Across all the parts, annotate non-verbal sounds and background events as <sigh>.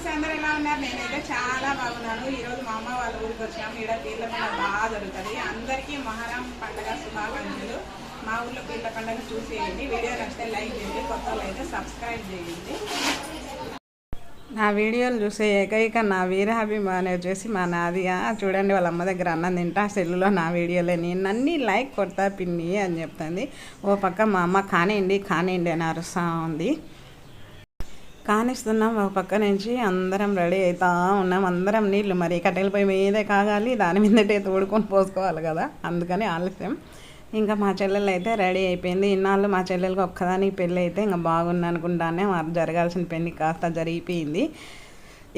నమస్తే అందరు ఎలా ఉన్నారు? నేనైతే చాలా బాగున్నాను. ఈరోజు మా అమ్మ వాళ్ళ ఊరికి వచ్చాము ఈడ పీర్ల పండుగ బాగా జరుగుతుంది. అందరికీ మహారాం పండుగ శుభాకాంక్షలు. మా ఊళ్ళో పీర్ల పండుగ చూసేయండి. వీడియో నచ్చితే లైక్ చేయండి. కొత్త అయితే సబ్స్క్రైబ్ చేయండి. నా వీడియోలు చూసే ఏకైక నా వీరాభిమాని వచ్చేసి మా నాదిగా చూడండి వాళ్ళ అమ్మ దగ్గర అన్నం తింటా సెల్లులో నా వీడియోలే. నేను అన్నీ లైక్ కొడతా పిన్ని అని చెప్తుంది. ఓ పక్క మా అమ్మ కానివ్వండి కానివ్వండి అని అరుస్తూ ఉంది. కానిస్తున్నాం. ఒక పక్క నుంచి అందరం రెడీ అవుతా ఉన్నాం. అందరం నీళ్ళు మరి కట్టెల పొయ్యి మీదే కాగాలి దాని మీదటే తోడుకొని పోసుకోవాలి కదా. అందుకని ఆలస్యం. ఇంకా మా చెల్లెలు అయితే రెడీ అయిపోయింది. ఇన్నాళ్ళు మా చెల్లెలకి ఒక్కదానికి పెళ్ళి అయితే ఇంకా బాగుంది అనుకుంటానే మరి జరగాల్సిన పెళ్ళి కాస్త జరిగిపోయింది.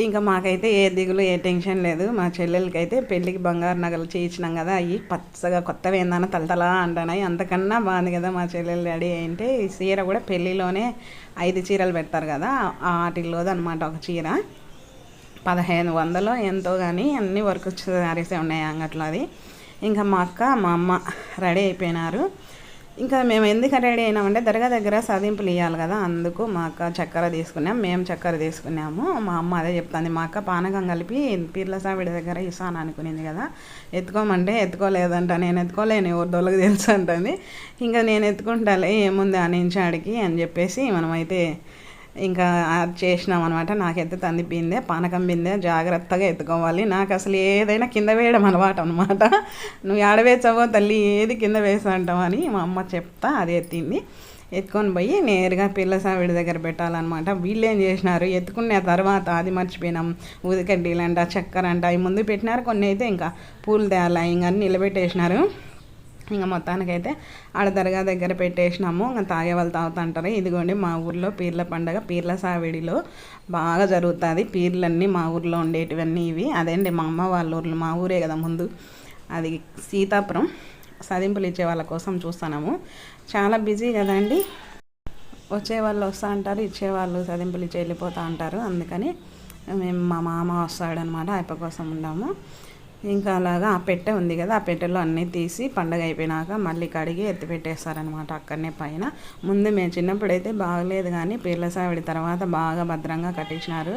ఇంకా మాకైతే ఏ దిగులు ఏ టెన్షన్ లేదు. మా చెల్లెలకి అయితే పెళ్ళికి బంగారు నగలు చేయించినాం కదా అవి పచ్చగా కొత్తవి ఏందన్నా తలతలా అంటున్నాయి. అంతకన్నా బాగుంది కదా మా చెల్లెలు రెడీ అంటే ఈ చీర కూడా పెళ్ళిలోనే ఐదు చీరలు పెడతారు కదా వాటిల్లోది అనమాట ఒక చీర. పదహైదు వందలు ఎంతో కానీ అన్ని వర్క్ శారీసే ఉన్నాయి అంగట్లో అది. ఇంకా మా అక్క మా అమ్మ రెడీ అయిపోయినారు. ఇంకా మేము ఎందుకు రెడీ అయినామంటే దర్గా దగ్గర సదింపులు ఇవ్వాలి కదా అందుకు మా అక్క చక్కెర తీసుకున్నాం మేము చక్కెర తీసుకున్నాము. మా అమ్మ అదే చెప్తుంది మా అక్క పానకం కలిపి పీర్ల సావిడి దగ్గర ఇస్తాను అనుకునేది కదా. ఎత్తుకోమంటే ఎత్తుకోలేదంట నేను ఎత్తుకోలేను ఎవరి దొలకు తెలుసు అంటుంది. ఇంకా నేను ఎత్తుకుంటాలే ఏముంది ఆ అడిగి అని చెప్పేసి మనమైతే ఇంకా చేసినాం అనమాట నాకైతే తంది పానకం బిందే జాగ్రత్తగా ఎత్తుకోవాలి. నాకు అసలు ఏదైనా కింద వేయడం అలవాటు అనమాట నువ్వు ఆడవేసావో తల్లి ఏది కింద వేసా అంటావని మా అమ్మ చెప్తా అది ఎత్తింది. ఎత్తుకొని పోయి నేరుగా పిల్ల సావిడి దగ్గర పెట్టాలన్నమాట. వీళ్ళు ఏం చేసినారు? ఎత్తుకున్న తర్వాత అది మర్చిపోయినాం. ఊదికడ్డీలంట చక్కెర అంట అవి ముందు పెట్టినారు. కొన్ని అయితే ఇంకా పూలు తేలా ఇంకా నిలబెట్టేసినారు. ఇంకా మొత్తానికైతే ఆడ దర్గా దగ్గర పెట్టేసినాము. ఇంకా తాగే వాళ్ళు తాగుతుంటారు ఇదిగోండి మా ఊర్లో పీర్ల పండగ. పీర్ల సావిడిలో బాగా జరుగుతుంది. పీర్లన్నీ మా ఊర్లో ఉండేటివన్నీ ఇవి. అదేంటి మా అమ్మ వాళ్ళ ఊర్లో. మా ఊరే కదా ముందు. అది సీతాపురం. సదింపులు ఇచ్చే వాళ్ళ కోసం చూస్తున్నాము. చాలా బిజీ కదండి. వచ్చే వాళ్ళు వస్తూ అంటారు. ఇచ్చేవాళ్ళు సదింపులు ఇచ్చి వెళ్ళిపోతూ ఉంటారు అందుకని మేము మా మామ వస్తాడనమాట. అయిప కోసం ఉన్నాము. ఇంకా అలాగా ఆ పెట్టె ఉంది కదా ఆ పెట్టెలో అన్నీ తీసి పండగ అయిపోయినాక మళ్ళీ కడిగి ఎత్తి పెట్టేస్తారనమాట అక్కడనే పైన. ముందు మేము చిన్నప్పుడైతే బాగలేదు కానీ పీర్ల సావిడి తర్వాత బాగా భద్రంగా కట్టించినారు.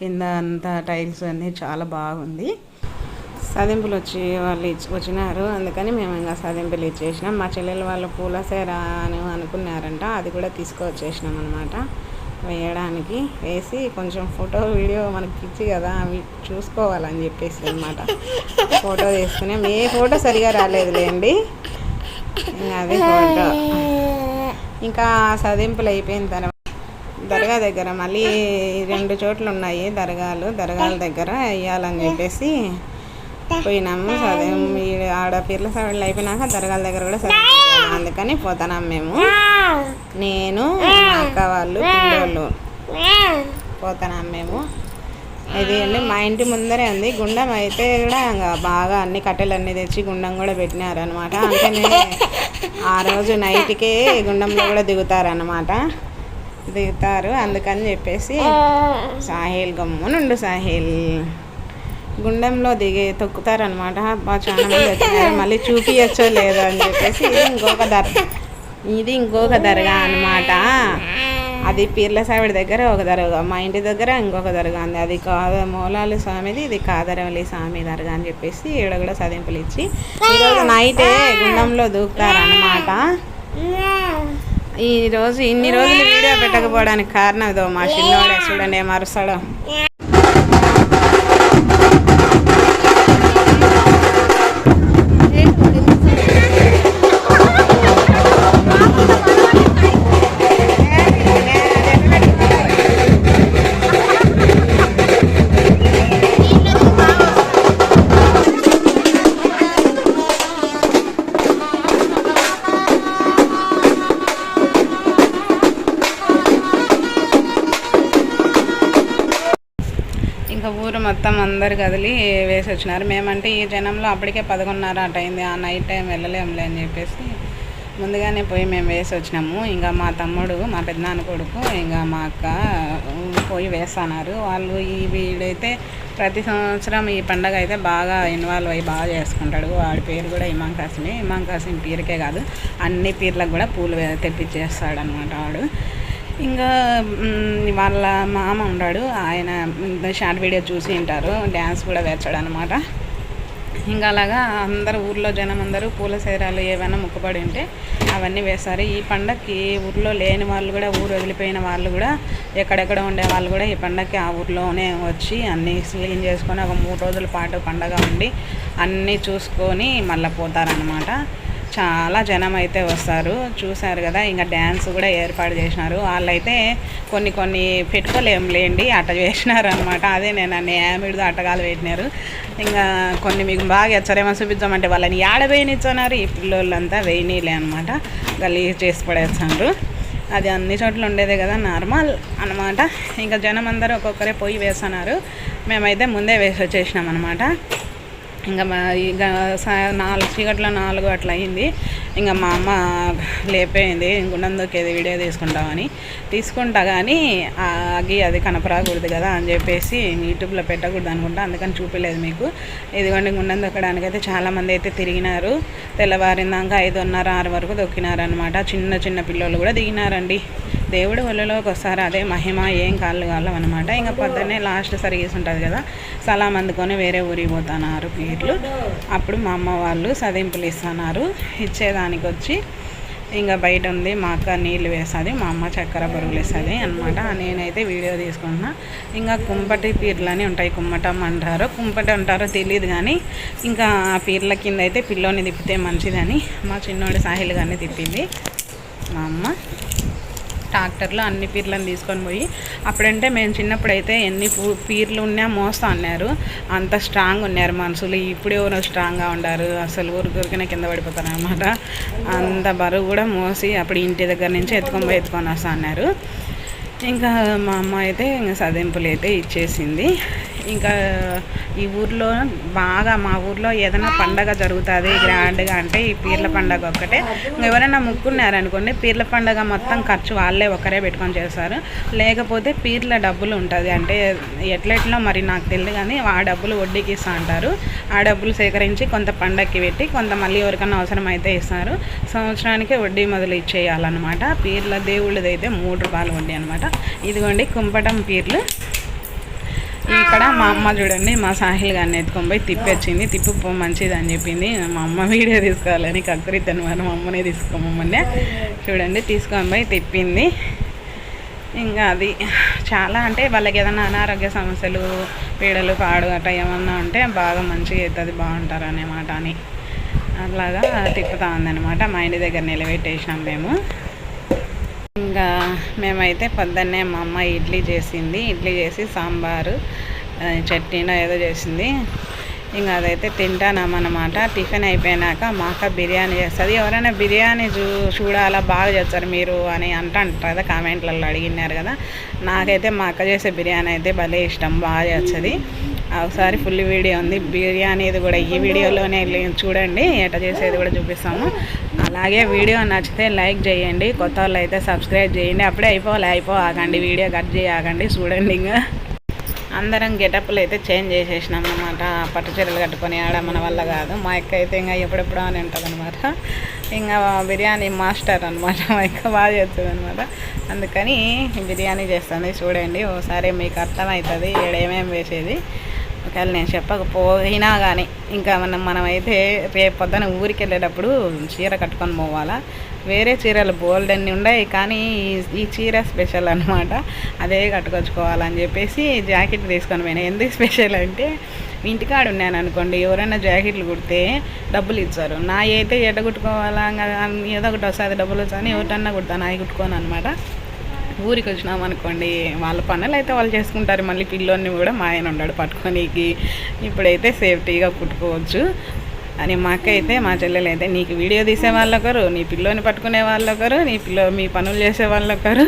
కింద అంతా టైల్స్ అన్నీ చాలా బాగుంది. సదింపులు వచ్చి వాళ్ళు ఇచ్చి వచ్చినారు. అందుకని మేము ఇంకా సదింపులు ఇచ్చేసినాం. మా చెల్లెలు వాళ్ళు పూల సేర అని అనుకున్నారంట అది కూడా తీసుకొచ్చేసినాం అనమాట వేయడానికి వేసి కొంచెం ఫోటో వీడియో మనకి ఇచ్చి కదా అవి చూసుకోవాలని చెప్పేసి అనమాట ఫోటో తీసుకునే ఏ ఫోటో సరిగా రాలేదులేండి. ఇంకా అదే ఫోటో. ఇంకా సదింపులు అయిపోయిన తర్వాత దర్గా దగ్గర మళ్ళీ రెండు చోట్ల ఉన్నాయి దర్గాలు దర్గాల దగ్గర వేయాలని చెప్పేసి పోయినాము. సరే ఆడ పీర్ల సవళ్ళు అయిపోయినాక దర్గాల దగ్గర కూడా సరే అందుకని పోతున్నాం మేము. నేను అక్క వాళ్ళు పిల్లలు పోతున్నాం మేము. ఇది అండి మా ఇంటి ముందరే ఉంది. గుండం అయితే కూడా ఇంకా బాగా అన్ని కట్టెలు అన్నీ తెచ్చి గుండం కూడా పెట్టినారు అనమాట అంటేనే ఆ రోజు నైట్కే గుండంలో కూడా దిగుతారనమాట దిగుతారు అందుకని చెప్పేసి సాహిల్ గమ్మునుండు సాహిల్. గుండెంలో దిగి తొక్కుతారనమాట బాగా చాలా మంది మళ్ళీ చూపించచ్చో లేదో అని చెప్పేసి ఇంకొక దర్ ఇది ఇంకొక దర్గా అనమాట అది పీర్ల సావిడి దగ్గర ఒక దర్గా మా ఇంటి దగ్గర ఇంకొక దర్గా ఉంది. అది కాద మూలాలు స్వామిది ఇది కాదరవల్లి స్వామి దర్గా అని చెప్పేసి ఈడ కూడా సదింపులు ఇచ్చి ఈరోజు నైటే గుండంలో దూకుతారనమాట ఈ రోజు ఇన్ని రోజులు వీడియో పెట్టకపోవడానికి కారణం ఇదో మా చిన్నోడే చూడండి ఏం మొత్తం అందరు కదిలి వేసి వచ్చినారు. మేమంటే ఈ జనంలో అప్పటికే పదకొండున్నర అటు అయింది. ఆ నైట్ టైం వెళ్ళలేములే అని చెప్పేసి ముందుగానే పోయి మేము వేసి వచ్చినాము. ఇంకా మా తమ్ముడు మా పెద్దనాన్న కొడుకు ఇంకా మా అక్క పోయి వేస్తున్నారు. వాళ్ళు ఈ వీడైతే ప్రతి సంవత్సరం ఈ పండగ అయితే బాగా ఇన్వాల్వ్ అయ్యి బాగా చేసుకుంటాడు. వాడి పేరు కూడా ఇమాం కాసిమే. ఇమాం కాసిం కాదు అన్ని పీర్లకు కూడా పూలు తెప్పించేస్తాడు అనమాట వాడు. ఇంకా వాళ్ళ మామ ఉన్నాడు. ఆయన షార్ట్ వీడియో చూసి ఉంటారు. డ్యాన్స్ కూడా వేర్చాడు అనమాట ఇంకా అలాగా అందరు ఊర్లో జనం అందరూ పూల సేరాలు ఏమైనా మొక్కుబడి ఉంటే అవన్నీ వేస్తారు. ఈ పండగకి ఊర్లో లేని వాళ్ళు కూడా ఊరు వదిలిపోయిన వాళ్ళు కూడా ఎక్కడెక్కడ ఉండే వాళ్ళు కూడా ఈ పండగకి ఆ ఊర్లోనే వచ్చి అన్నీ క్లీన్ చేసుకొని ఒక మూడు రోజుల పాటు పండగ ఉండి అన్నీ చూసుకొని మళ్ళీ పోతారనమాట చాలా జనం అయితే వస్తారు. చూశారు కదా ఇంకా డ్యాన్స్ కూడా ఏర్పాటు చేసినారు. వాళ్ళైతే కొన్ని కొన్ని పెట్టుకోలేం లేండి అట్ట చేసినారు అనమాట అదే నేను అన్ని యామిడితో అట్టగాలు పెట్టినారు. ఇంకా కొన్ని మీకు బాగా ఎచ్చరేమో చూపించామంటే వాళ్ళని ఆడ వేయనిచ్చన్నారు ఈ పిల్లోళ్ళంతా వేయనీలే అనమాట గలీజ్ చేసి పడేస్తున్నారు అది అన్ని చోట్ల ఉండేదే కదా నార్మల్ అనమాట ఇంకా జనం అందరూ ఒక్కొక్కరే పొయ్యి వేస్తున్నారు మేమైతే ముందే వేసి వచ్చేసినాం అనమాట ఇంకా మా ఇంకా సా- నాలుగు చీకట్లో నాలుగు అట్లా అయింది. ఇంకా మా అమ్మ లేపేయింది. ఏది వీడియో తీసుకుంటామని. తీసుకుంటా కానీ ఆ అగ్గి అది కనపరాకూడదు కదా అని చెప్పేసి యూట్యూబ్లో పెట్టకూడదు అనుకుంటా. అందుకని చూపలేదు మీకు. ఇదిగోండి గుండం దొక్కడానికి అయితే చాలామంది అయితే తిరిగినారు. తెల్లవారిందాక ఐదున్నర ఆరు వరకు దొక్కినారనమాట చిన్న చిన్న పిల్లలు కూడా దిగినారండి. దేవుడు ఒళ్ళలోకి వస్తారు? అదే మహిమ ఏం కాళ్ళు కాళ్ళం అనమాట ఇంకా పొద్దున్నే లాస్ట్ సరిగేసి ఉంటుంది కదా. సలాం అందుకొని వేరే ఊరికి పోతున్నారు. పీర్లు అప్పుడు మా అమ్మ వాళ్ళు సదింపులు ఇస్తున్నారు. ఇచ్చేదానికి వచ్చి ఇంకా బయట ఉంది మా అక్క నీళ్ళు వేస్తుంది మా అమ్మ చక్కెర బరువులు వేస్తుంది అనమాట నేనైతే వీడియో తీసుకుంటున్నా. ఇంకా కుంపటి పీర్లు అని ఉంటాయి కుమ్మటం అంటారు కుంపటి అంటారో తెలియదు కానీ ఇంకా ఆ పీర్ల కింద అయితే పిల్లోని తిప్పితే మంచిదని మా చిన్నోడి సాహిల్ గారిని తిప్పింది. మా అమ్మ ట్రాక్టర్లో అన్ని పీర్లను తీసుకొని పోయి అప్పుడంటే మేము చిన్నప్పుడైతే ఎన్ని పీర్లు ఉన్నా మోస్తా అన్నారు. అంత స్ట్రాంగ్ ఉన్నారు మనుషులు. ఇప్పుడు ఎవరు స్ట్రాంగ్గా ఉండారు? అసలు ఊరికూరికనే కింద పడిపోతారు అనమాట అంత బరువు కూడా మోసి అప్పుడు ఇంటి దగ్గర నుంచి ఎత్తుకొని పోయి ఎత్తుకొని వస్తా అన్నారు. ఇంకా మా అమ్మ అయితే ఇంకా సదింపులు అయితే ఇచ్చేసింది. ఇంకా ఈ ఊర్లో బాగా మా ఊర్లో ఏదైనా పండగ జరుగుతుంది గ్రాండ్గా అంటే ఈ పీర్ల పండగ ఒక్కటే. ఎవరైనా ముక్కున్నారనుకోండి పీర్ల పండగ మొత్తం ఖర్చు వాళ్ళే ఒకరే పెట్టుకొని చేస్తారు. లేకపోతే పీర్ల డబ్బులు ఉంటుంది. అంటే ఎట్లెట్లో మరి నాకు తెలియదు కానీ ఆ డబ్బులు వడ్డీకి ఇస్తా అంటారు. ఆ డబ్బులు సేకరించి కొంత పండగకి పెట్టి కొంత మళ్ళీ ఎవరికైనా అవసరం అయితే ఇస్తారు. సంవత్సరానికి వడ్డీ మొదలు ఇచ్చేయాలన్నమాట. పీర్ల దేవుళ్ళది అయితే మూడు రూపాయలు వడ్డీ అనమాట ఇదిగోండి కుంపటం పీర్లు. ఇక్కడ మా అమ్మ చూడండి మా సాహిల్ గారిని ఎత్తుకొని పోయి తిప్పొచ్చింది తిప్పు మంచిది అని చెప్పింది. మా అమ్మ వీడియో తీసుకోవాలని కక్కరిద్ది వారు మా అమ్మనే తీసుకోమమ్మనే చూడండి తీసుకొని పోయి తిప్పింది. ఇంకా అది చాలా అంటే వాళ్ళకి ఏదైనా అనారోగ్య సమస్యలు పీడలు పాడు అట్లా ఏమన్నా ఉంటే బాగా మంచిగా అవుతుంది బాగుంటారు అన్నమాట అని. అట్లాగా తిప్పుతా ఉందన్నమాట. మా ఇంటి దగ్గర నిలబెట్టేసినాం మేము. ఇంకా మేమైతే పొద్దున్నే మా అమ్మ ఇడ్లీ చేసింది. ఇడ్లీ చేసి సాంబారు ఆ, చట్నీనో ఏదో చేసింది. ఇంకా అదైతే తింటానామన్నమాట. టిఫిన్ అయిపోయినాక మా అక్క బిర్యానీ చేస్తుంది. ఎవరైనా బిర్యానీ చూ చూడాలా బాగా చేస్తారు మీరు అని అంటారు కదా కామెంట్లలో అడిగినారు కదా. నాకైతే మా అక్క చేసే బిర్యానీ అయితే భలే ఇష్టం బాగా చేస్తుంది. ఒకసారి ఫుల్ వీడియో ఉంది. బిర్యానీది కూడా ఈ వీడియోలోనే చూడండి. ఎట చేసేది కూడా చూపిస్తాము. అలాగే వీడియో నచ్చితే లైక్ చేయండి. కొత్త వాళ్ళు అయితే సబ్స్క్రైబ్ చేయండి. అప్పుడే అయిపోవాలి. అయిపో ఆగండి. వీడియో కట్ చేయకండి చూడండి ఇంకా అందరం గెటప్లు అయితే చేంజ్ చేసేసినాం అనమాట పట్టు చీరలు కట్టుకొని ఆడ మన వల్ల కాదు. మా అక్క అయితే ఇంకా ఎప్పుడెప్పుడు అని ఉంటుంది అనమాట ఇంకా బిర్యానీ మాస్టర్ అనమాట మా అక్క బాగా చేస్తుంది అనమాట అందుకని బిర్యానీ చేస్తుంది. చూడండి. ఓసారి మీకు అర్థమవుతుంది. ఏడేమేమి వేసేది. ఒకవేళ నేను చెప్పకపోయినా కానీ ఇంకా మనం మనమైతే రేపు పొద్దున ఊరికి వెళ్ళేటప్పుడు చీర కట్టుకొని పోవాలా? వేరే చీరలు బోల్డ్ అన్ని ఉన్నాయి కానీ ఈ- చీర స్పెషల్ అనమాట అదే కట్టుకొచ్చుకోవాలని చెప్పేసి జాకెట్ తీసుకొని పోయినా. ఎందుకు స్పెషల్ అంటే ఇంటికాడ ఉన్నాను అనుకోండి ఎవరైనా జాకెట్లు కుడితే డబ్బులు ఇచ్చారు. నా అయితే ఎట కుట్టుకోవాలా? ఏదో ఒకటి వస్తుంది డబ్బులు వచ్చని ఎవరిటన్నా కుడతాను అవి కుట్టుకోను అనమాట ఊరికి వచ్చినాం అనుకోండి వాళ్ళ పనులు అయితే వాళ్ళు చేసుకుంటారు. మళ్ళీ పిల్లోని కూడా మా ఆయన ఉన్నాడు పట్టుకోనీకి. ఇప్పుడైతే సేఫ్టీగా కుట్టుకోవచ్చు. అని మా అక్క అయితే మా చెల్లెలు అయితే నీకు వీడియో తీసే వాళ్ళు ఒకరు నీ పిల్లోని పట్టుకునే వాళ్ళు ఒకరు నీ పిల్లో మీ పనులు చేసే వాళ్ళు ఒకరు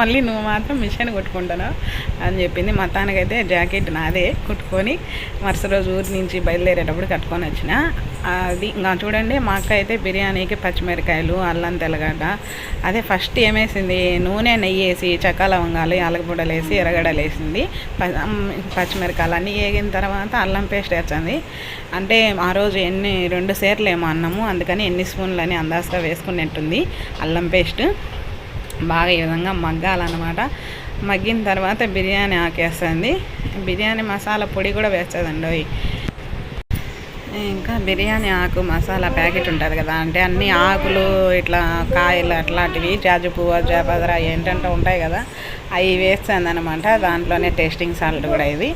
మళ్ళీ నువ్వు మాత్రం మిషన్ కొట్టుకుంటున్నావు అని చెప్పింది. మొత్తానికైతే జాకెట్ నాదే కుట్టుకొని మరుసటి రోజు ఊరి నుంచి బయలుదేరేటప్పుడు కట్టుకొని వచ్చిన. అది ఇంకా చూడండి మా అక్క అయితే బిర్యానీకి పచ్చిమిరకాయలు అల్లం తెల్లగడ్డ అదే ఫస్ట్ ఏమేసింది? నూనె నెయ్యి వేసి చక్కా లవంగాలు యాలకపూడలు వేసి ఎర్రగడ్డలు వేసింది. పచ్చిమిరకాయలు అన్నీ వేగిన తర్వాత అల్లం పేస్ట్ వేస్తుంది. అంటే ఆ రోజు ఎన్ని రెండు సేర్లు ఏమో అన్నము. అందుకని ఎన్ని స్పూన్లు అని అందాజగా వేసుకున్నట్టుంది అల్లం పేస్ట్. బాగా ఈ విధంగా మగ్గాలన్నమాట. మగ్గిన తర్వాత బిర్యానీ ఆకేస్తుంది. బిర్యానీ మసాలా పొడి కూడా వేస్తుందండి ఇంకా బిర్యానీ ఆకు మసాలా ప్యాకెట్ ఉంటుంది కదా అంటే అన్ని ఆకులు ఇట్లా కాయలు అట్లాంటివి జాజు పువ్వు జాపదర ఏంటంటే ఉంటాయి కదా అవి వేస్తుంది అనమాట దాంట్లోనే టేస్టింగ్ సాల్ట్ కూడా ఇది.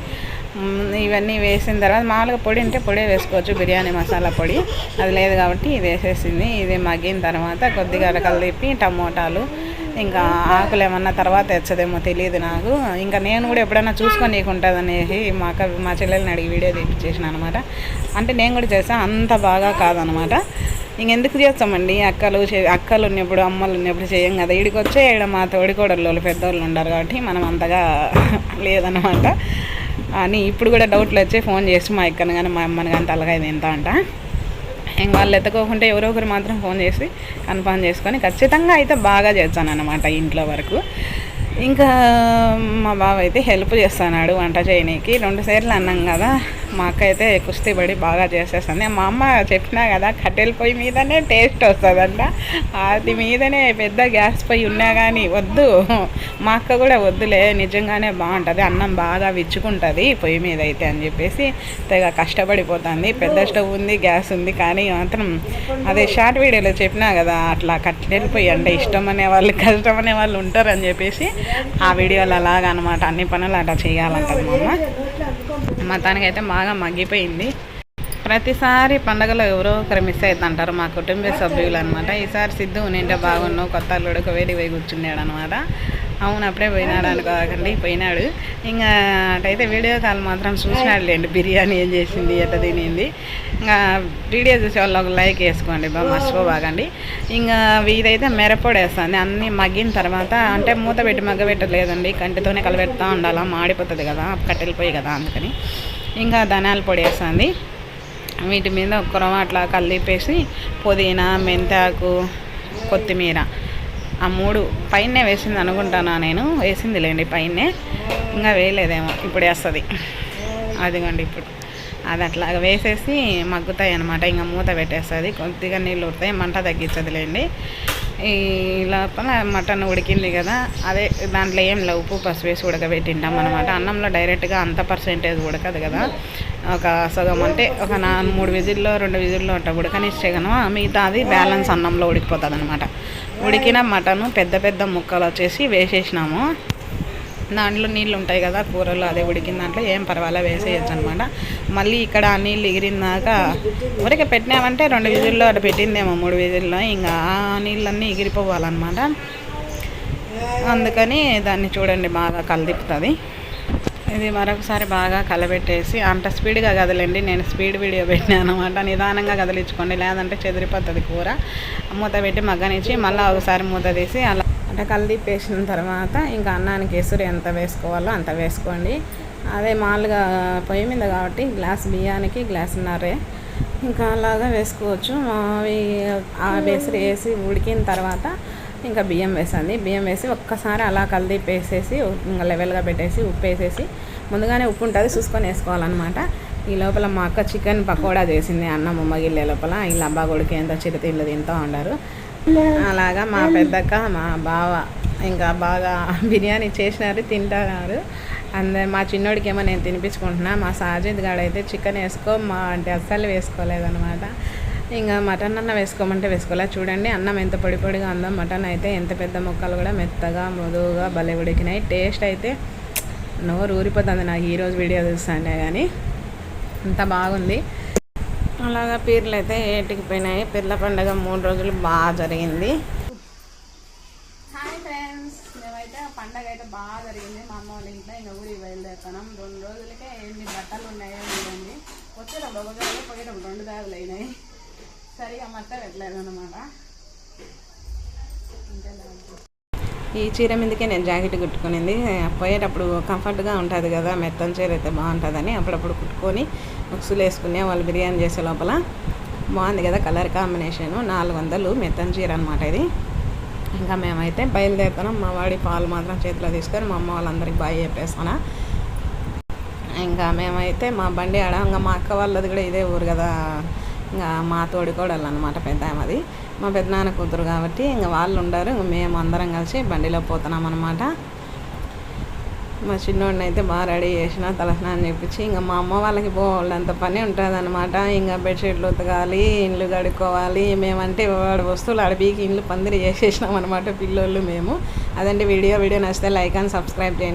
ఇవన్నీ వేసిన తర్వాత మామూలుగా పొడి ఉంటే పొడి వేసుకోవచ్చు బిర్యానీ మసాలా పొడి. అది లేదు కాబట్టి ఇది వేసేసింది. ఇది మగ్గిన తర్వాత కొద్దిగా తిప్పి టమోటాలు ఇంకా ఆకులు ఏమన్నా తర్వాత తెచ్చదేమో తెలియదు నాకు. ఇంకా నేను కూడా ఎప్పుడైనా చూసుకొని నీకు ఉంటుంది అనేసి మా అక్క మా చెల్లెల్ని అడిగి వీడియో తీపిచ్చేసిన అనమాట. అంటే నేను కూడా చేసాను అంత బాగా కాదనమాట. ఇంకెందుకు చేస్తామండి? అక్కలు అక్కలు ఉన్నప్పుడు అమ్మలు ఉన్నప్పుడు చేయం కదా. ఇడికి వచ్చే ఇక్కడ మా తోడికోడళ్ళు పెద్దవాళ్ళు ఉండరు కాబట్టి మనం అంతగా <laughs> లేదనమాట. అని ఇప్పుడు కూడా డౌట్లు వచ్చి ఫోన్ చేసి మా ఎక్కను కానీ మా అమ్మని కానీ తలగా ఎంత అంట. ఇంక వాళ్ళు ఎత్తుకోకుంటే ఎవరో ఒకరు మాత్రం ఫోన్ చేసి కన్ఫర్మ్ చేసుకొని ఖచ్చితంగా అయితే బాగా చేస్తాను అనమాట ఇంట్లో వరకు. ఇంకా మా బావ అయితే హెల్ప్ చేస్తున్నాడు వంట చేయనీకి. రెండు సార్లు అన్నాం కదా మా అక్క అయితే కుస్తీ పడి బాగా చేసేస్తుంది. మా అమ్మ చెప్పినా కదా కట్టెల పొయ్యి మీదనే టేస్ట్ వస్తుందంట. అది మీదనే పెద్ద గ్యాస్ పొయ్యి ఉన్నా కానీ వద్దు. మా అక్క కూడా వద్దులే నిజంగానే బాగుంటుంది. అన్నం బాగా విచ్చుకుంటుంది పొయ్యి మీద అయితే అని చెప్పేసి తెగ కష్టపడిపోతుంది. పెద్ద స్టవ్ ఉంది గ్యాస్ ఉంది కానీ మాత్రం అదే షార్ట్ వీడియోలో చెప్పినా కదా అట్లా కట్టెల పొయ్యి అంటే ఇష్టం అనే వాళ్ళు కష్టం అనే వాళ్ళు ఉంటారని చెప్పేసి ఆ వీడియోలో అలాగనమాట. అన్ని పనులు అట్లా చేయాలంటారు మా అమ్మ. మొత్తానికైతే బాగా మగ్గిపోయింది. ప్రతిసారి పండగలో ఎవరో ఒకరు మిస్ అవుతుంటారు మా కుటుంబ సభ్యులు అనమాట ఈసారి సిద్ధు నింటే బాగున్నావు కొత్త అల్లుడు వేడి పోయి కూర్చున్నాడు అనమాట అవును అప్పుడే పోయినాడు అనుకోకండి పోయినాడు. ఇంకా అటైతే వీడియో కాల్ మాత్రం చూసినాడు లేండి. బిర్యానీ ఏం చేసింది ఎట్ట తినింది. ఇంకా వీడియో చూసే వాళ్ళు ఒక లైక్ వేసుకోండి బాగా మర్చిపోబాగండి ఇంకా ఇదైతే మిరపొడి వేస్తుంది. అన్నీ మగ్గిన తర్వాత అంటే మూత పెట్టి మగ్గ పెట్టలేదండి కంటితోనే కలబెడతా ఉండాలా మాడిపోతుంది కదా కట్టెలిపోయి కదా అందుకని. ఇంకా ధనాల పొడి వేస్తుంది. వీటి మీద ఒక్కరం అట్లా కలిపేసి పుదీనా మెంతాకు కొత్తిమీర. ఆ మూడు పైనే వేసింది అనుకుంటానా నేను. వేసింది లేండి పైనే. ఇంకా వేయలేదేమో. ఇప్పుడు వేస్తుంది. అదిగండి ఇప్పుడు. అది అట్లాగా వేసేసి మగ్గుతాయి అనమాట ఇంకా మూత పెట్టేస్తుంది. కొద్దిగా నీళ్ళు ఉడతాయి. మంట తగ్గించదులేండి ఈ లోపల మటన్ ఉడికింది కదా. అదే దాంట్లో ఏం లేవు. ఉప్పు పసుపు వేసి ఉడకబెట్టింటాం అనమాట అన్నంలో డైరెక్ట్గా అంత పర్సెంటేజ్ ఉడకదు కదా. ఒక సగం అంటే ఒక నా మూడు విజిల్లో రెండు విజిల్లో ఉంటా ఉడకనిస్తే కనుక మిగతా అది బ్యాలెన్స్ అన్నంలో ఉడికిపోతుంది అనమాట ఉడికిన మటను పెద్ద పెద్ద ముక్కలు వచ్చేసి వేసేసినాము. దాంట్లో నీళ్ళు ఉంటాయి కదా కూరలు అదే ఉడికిన దాంట్లో ఏం పర్వాలే వేసేయచ్చు అనమాట మళ్ళీ ఇక్కడ ఆ నీళ్ళు ఎగిరినాక ఊరికే పెట్టినామంటే రెండు విజుల్లో అటు పెట్టిందేమో మూడు విజుల్లో. ఇంకా ఆ నీళ్ళన్నీ ఎగిరిపోవాలన్నమాట. అందుకని దాన్ని చూడండి బాగా కలదిప్పుతుంది. ఇది మరొకసారి బాగా కలబెట్టేసి అంత స్పీడ్గా కదలండి. నేను స్పీడ్ వీడియో పెట్టినాను అనమాట. నిదానంగా కదిలించుకోండి. లేదంటే చెదిరిపోతుంది కూర. మూత పెట్టి మగ్గనిచ్చి మళ్ళీ ఒకసారి మూత తీసి అలా అంటే కలిపేసిన తర్వాత ఇంకా అన్నానికి ఎసురు ఎంత వేసుకోవాలో అంత వేసుకోండి. అదే మామూలుగా పొయ్యి మీద కాబట్టి గ్లాస్ బియ్యానికి గ్లాసున్నరే. ఇంకా అలాగా వేసుకోవచ్చు. అవి ఆ వేసి వేసి ఉడికిన తర్వాత ఇంకా బియ్యం వేసండి. బియ్యం వేసి ఒక్కసారి అలా కలిపేసేసి ఇంకా లెవెల్గా పెట్టేసి ఉప్పు వేసేసి ముందుగానే ఉప్పు ఉంటుంది చూసుకొని వేసుకోవాలన్నమాట. ఈ లోపల మా అక్క చికెన్ పకోడా చేసింది అన్నం మగిల్లే లోపల. ఇలా అబ్బా కొడుకు ఎంత చిరుతిళ్ళు తింటూ ఉండరు. అలాగా మా పెద్దక్క మా బావ ఇంకా బాగా బిర్యానీ చేసినారు తింటున్నారు. అందరు మా చిన్నోడికి ఏమో నేను తినిపించుకుంటున్నా. మా సాజిద్ గాడైతే చికెన్ వేసుకో మా అంటే అస్సలు వేసుకోలేదనమాట ఇంకా మటన్ అన్న వేసుకోమంటే వేసుకోలే. చూడండి అన్నం ఎంత పొడి పొడిగా ఉందో. మటన్ అయితే ఎంత పెద్ద ముక్కలు కూడా మెత్తగా మృదువుగా భలే ఉడికినాయి. టేస్ట్ అయితే నోరు ఊరిపోతుంది నాకు ఈరోజు వీడియో చూస్తాండే కానీ అంత బాగుంది. అలాగా పీర్లు అయితే ఏటికి పోయినాయి. పిల్ల పండుగ మూడు రోజులు బాగా జరిగింది. హాయ్ ఫ్రెండ్స్ మేమైతే పండగ అయితే బాగా జరిగింది. మా అమ్మ వాళ్ళ ఇంట్లో ఇంకా ఊరికి బయలుదేరుతున్నాం. రెండు రోజులకే ఎన్ని బట్టలు ఉన్నాయో చూడండి. వచ్చేటప్పుడు ఒక పోయేటప్పుడు రెండు దాగులు అయినాయి. సరిగా మట్ట పెట్టలేదు అనమాట ఈ చీర మీదకే నేను జాకెట్ కుట్టుకునింది. పోయేటప్పుడు కంఫర్ట్గా ఉంటుంది కదా మెత్తని చీర అయితే బాగుంటుందని అప్పుడప్పుడు కుట్టుకొని ముక్సులు వేసుకునే వాళ్ళు బిర్యానీ చేసే లోపల బాగుంది కదా కలర్ కాంబినేషను. నాలుగు వందలు మెత్తని చీర అనమాట ఇది. ఇంకా మేమైతే బయలుదేరుతున్నాం. మా వాడి పాలు మాత్రం చేతిలో తీసుకొని మా అమ్మ వాళ్ళందరికీ బాగా చెప్పేస్తున్నా ఇంకా మేమైతే మా బండి ఆడ ఇంకా మా అక్క వాళ్ళది కూడా ఇదే ఊరు కదా. ఇంకా మా తోడి కూడా అనమాట పెద్ద అది మా పెద్దనాన్న కూతురు కాబట్టి ఇంకా వాళ్ళు ఉండరు ఇంక మేము అందరం కలిసి బండిలో పోతున్నాం అనమాట మా చిన్నోడిని అయితే బాగా రెడీ చేసిన తలస్నానం చెప్పించి ఇంకా మా అమ్మ వాళ్ళకి పోవాలంత పని ఉంటుంది అనమాట ఇంకా బెడ్షీట్లు ఉతకాలి ఇండ్లు కడుక్కోవాలి. మేమంటే వాడి వస్తువులు అడిబీకి ఇండ్లు పందిరి చేసేసినాం అనమాట పిల్లోళ్ళు మేము. అదండి వీడియో. వీడియో నచ్చితే లైక్ అండ్ సబ్స్క్రైబ్ చేయండి.